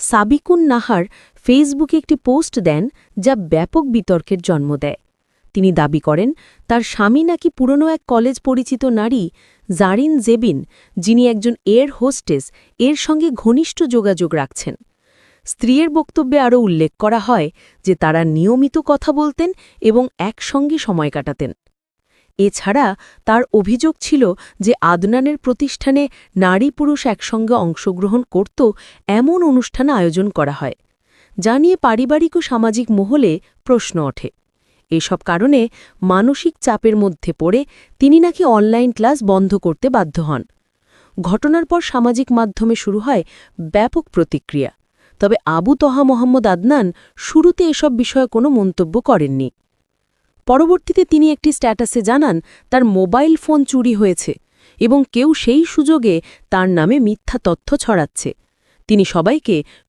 সাবিকুন নাহার ফেসবুকে একটি পোস্ট দেন যা ব্যাপক বিতর্কের জন্ম দেয়। তিনি দাবি করেন, তার স্বামী নাকি পুরনো এক কলেজ পরিচিত নারী, জারিন জেবিন, যিনি একজন এয়ার হোস্টেস, এর সঙ্গে ঘনিষ্ঠ যোগাযোগ রাখছেন। স্ত্রীর বক্তব্যে আরও উল্লেখ করা হয় যে, তারা নিয়মিত কথা বলতেন এবং একসঙ্গে সময় কাটাতেন। এছাড়া তার অভিযোগ ছিল যে আদনানের প্রতিষ্ঠানে নারী পুরুষ একসঙ্গে অংশগ্রহণ করত এমন অনুষ্ঠান আয়োজন করা হয়। যা নিয়ে পারিবারিক ও সামাজিক মহলে প্রশ্ন ওঠে। এসব কারণে মানসিক চাপের মধ্যে পড়ে তিনি নাকি অনলাইন ক্লাস বন্ধ করতে বাধ্য হন। ঘটনার পর সামাজিক মাধ্যমে শুরু হয় ব্যাপক প্রতিক্রিয়া। তবে আবু তহা মোহাম্মদ আদনান শুরুতে এসব বিষয়ে কোনো মন্তব্য করেননি। পরবর্তীতে তিনি একটি স্ট্যাটাসে জানান, তার মোবাইল ফোন চুরি হয়েছে এবং কেউ সেই সুযোগে তার নামে মিথ্যা তথ্য ছড়াচ্ছে। তিনি সবাইকে